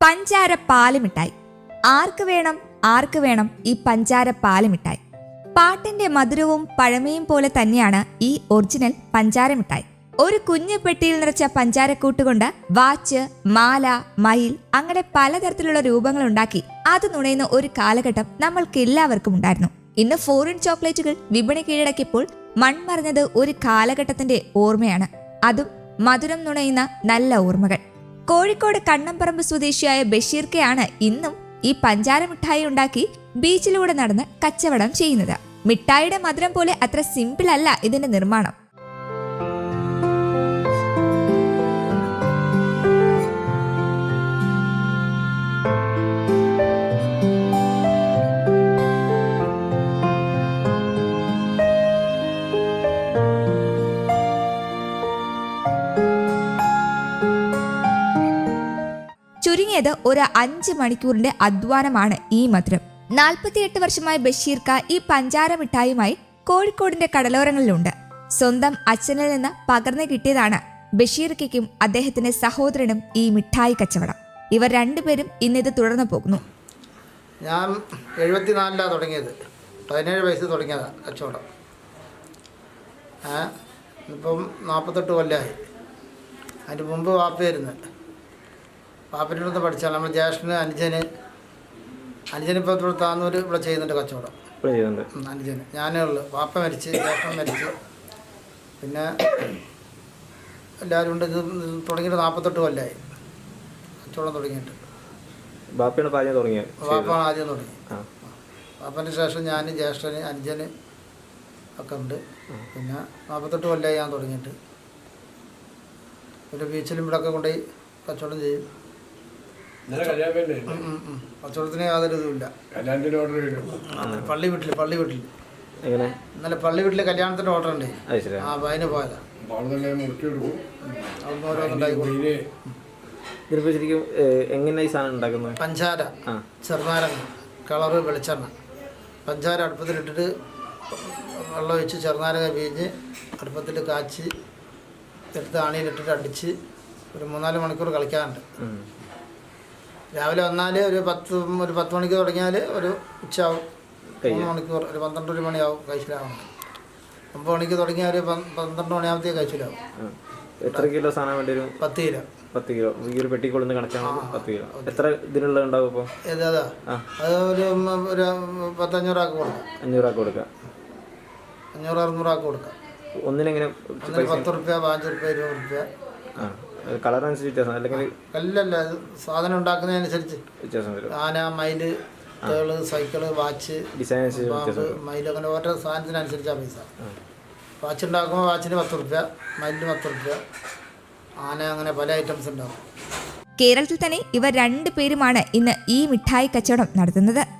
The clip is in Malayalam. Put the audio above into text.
പഞ്ചാര പാലുമിഠായി ആർക്ക് വേണം ആർക്ക് വേണം ഈ പഞ്ചാര പാലുമിഠായി പാട്ടിന്റെ മധുരവും പഴമയും പോലെ തന്നെയാണ് ഈ ഒറിജിനൽ പഞ്ചാര മിഠായി ഒരു കുഞ്ഞു പെട്ടിയിൽ നിറച്ച പഞ്ചാരക്കൂട്ട് കൊണ്ട് വാച്ച് മാല മയിൽ അങ്ങനെ പലതരത്തിലുള്ള രൂപങ്ങൾ ഉണ്ടാക്കി അത് നുണയുന്ന ഒരു കാലഘട്ടം നമ്മൾക്ക് എല്ലാവർക്കും ഉണ്ടായിരുന്നു. ഇന്ന് ഫോറിൻ ചോക്ലേറ്റുകൾ വിപണി കീഴടക്കിയപ്പോൾ മൺമറഞ്ഞത് ഒരു കാലഘട്ടത്തിന്റെ ഓർമ്മയാണ്. അതും മധുരം നുണയുന്ന നല്ല ഓർമ്മകൾ. കോഴിക്കോട് കണ്ണംപറമ്പ് സ്വദേശിയായ ബഷീർക്കയാണ് ഇന്നും ഈ പഞ്ചാര മിഠായി ഉണ്ടാക്കി ബീച്ചിലൂടെ നടന്ന് കച്ചവടം ചെയ്യുന്നത്. മിഠായിയുടെ മധുരം പോലെ അത്ര സിമ്പിൾ അല്ല ഇതിന്റെ നിർമ്മാണം. ചുരുങ്ങിയത് ഒരു അഞ്ച് മണിക്കൂറിന്റെ അധ്വാനമാണ് ഈ മധുരം. നാൽപ്പത്തിയെട്ട് വർഷമായ ബഷീർക്ക ഈ പഞ്ചാര മിഠായിയുമായി കോഴിക്കോടിന്റെ കടലോരങ്ങളിലുണ്ട്. സ്വന്തം അച്ഛനിൽ നിന്ന് പകർന്നു കിട്ടിയതാണ് ബഷീർക്കും അദ്ദേഹത്തിന്റെ സഹോദരനും ഈ മിഠായി കച്ചവടം. ഇവർ രണ്ടുപേരും ഇന്നിത് തുടർന്നു പോകുന്നു. ഞാൻ എഴുപത്തിനാലിലാണ് തുടങ്ങിയത്. പതിനേഴ് വയസ്സ് തുടങ്ങിയതാണ് കച്ചവടം. ഇപ്പം നാൽപ്പത്തെട്ട് കൊല്ലമായി അതിന് മുമ്പ് വാപ്പയായിരുന്നു. വാപ്പന്റെ അടുത്ത് പഠിച്ചാൽ നമ്മൾ ജ്യേഷ്ഠന് അനുജന് അനുജന് ഇപ്പോൾ ഇവിടെ താന്നൂർ ഇവിടെ ചെയ്യുന്നുണ്ട് കച്ചവടം. ഇവിടെ ചെയ്യുന്നുണ്ട്. ഉം, അനുജന്. ഞാനേ ഉള്ളു. പാപ്പ മരിച്ച് ജ്യേഷ്ഠൻ മരിച്ച്. പിന്നെ എല്ലാവരും ഉണ്ട്. ഇത് തുടങ്ങിയിട്ട് നാൽപ്പത്തെട്ട് കൊല്ലമായി കച്ചവടം തുടങ്ങിയിട്ട്. ബാപ്പയാണ് തുടങ്ങിയത് വാപ്പാണ് ആദ്യം തുടങ്ങി. ബാപ്പന്റെ ശേഷം ഞാൻ ജ്യേഷ്ഠന് അനുജന് ഒക്കെ ഉണ്ട്. പിന്നെ നാൽപ്പത്തെട്ട് കൊല്ലമായി ഞാൻ തുടങ്ങിയിട്ട്. പിന്നെ ബീച്ചിലും ഇവിടെ ഒക്കെ കൊണ്ടുപോയി കച്ചവടം ചെയ്യും ഇന്നലെ കല്യാണമല്ലേ ഉം, ഉം, ഉം. കച്ചവടത്തിന് യാതൊരു ഇതുമില്ല കല്യാണത്തിന് ഓർഡർ പള്ളി വീട്ടിൽ പള്ളി വീട്ടിൽ എങ്ങനെ? ഇന്നലെ പള്ളി വീട്ടിൽ കല്യാണത്തിന്റെ ഓർഡർ ഉണ്ട്? അത് ശരി ആ അപ്പം അതിന് പോയതാ. അവിടുന്ന് ഓരോന്നുണ്ടായി കൊടുക്കും. ഇതിന് ശരിക്കും എങ്ങനെയാണ് എങ്ങനെ ഈ സാധനം ഉണ്ടാക്കുന്നത്? പഞ്ചാര. ആ. ചെറുനാരങ്ങ. കളറ് വെളിച്ചെണ്ണ. പഞ്ചാര അടുപ്പത്തിലിട്ടിട്ട് വെള്ളം ഒഴിച്ച് ചെറുനാരങ്ങ പിഴിഞ്ഞ് അടുപ്പത്തിൽ കാച്ചി എടുത്ത് ആണിയിലിട്ടിട്ട് അടിച്ച് ഒരു മൂന്നാൽ മണിക്കൂർ കളിക്കാറുണ്ട് ഉം. രാവിലെ വന്നാൽ ഒരു പത്ത് ഒരു പത്ത് മണിക്ക് തുടങ്ങിയാൽ ഒരു ഉച്ചയാവും. മൂന്ന് മണിക്കൂർ ഒരു പന്ത്രണ്ട് ഒരു മണിയാവും കഴിച്ചിലാവും ഒമ്പത് മണിക്ക് തുടങ്ങിയാൽ ഒരു പന്ത് പന്ത്രണ്ട് മണിയാവത്തേ കഴിച്ചിലാവും. എത്ര കിലോ സാധനം വേണ്ടി വരും? പത്ത് കിലോ. പത്ത് കിലോ. ഈ ഒരു പെട്ടിക്കൊള്ളുന്ന കണക്കാണ് പത്ത് കിലോ. എത്ര ഇതിനുള്ള ഉണ്ടാവും ഇപ്പോൾ അതാ? ഒരു ഒരു പത്തഞ്ഞൂറാക്ക് കൊടുക്കാം. അഞ്ഞൂറാക്ക് കൊടുക്കാം. അഞ്ഞൂറ് അറുന്നൂറാക്ക് കൊടുക്കാം. ഒന്നിനെങ്ങനെ ഒന്നിന് പത്ത് റുപ്യ പതിനഞ്ച് റുപ്യ ഇരുപത് റുപ്യ. കളർ അനുസരിച്ച് വ്യത്യാസം. അല്ലെങ്കിൽ അല്ലല്ല സാധനം ഉണ്ടാക്കുന്നതനുസരിച്ച് വ്യത്യാസം വരും. ആന മയിൽ തേൾ സൈക്കിൾ വാച്ച് ഡിസൈൻ അനുസരിച്ച് വ്യത്യാസം വരും. മയിൽ അങ്ങനെ ഓരോ സാധനത്തിനനുസരിച്ചാണ് പൈസ. വാച്ച് ഉണ്ടാക്കുമ്പോൾ വാച്ചിന് പത്ത് റുപ്യ മയിലിന് പത്ത് റുപ്യ. ആന അങ്ങനെ പല ഐറ്റംസ് ഉണ്ടാവും. കേരളത്തിൽ തന്നെ ഇവർ രണ്ടു പേരുമാണ് ഇന്ന് ഈ മിഠായി കച്ചവടം നടത്തുന്നത്.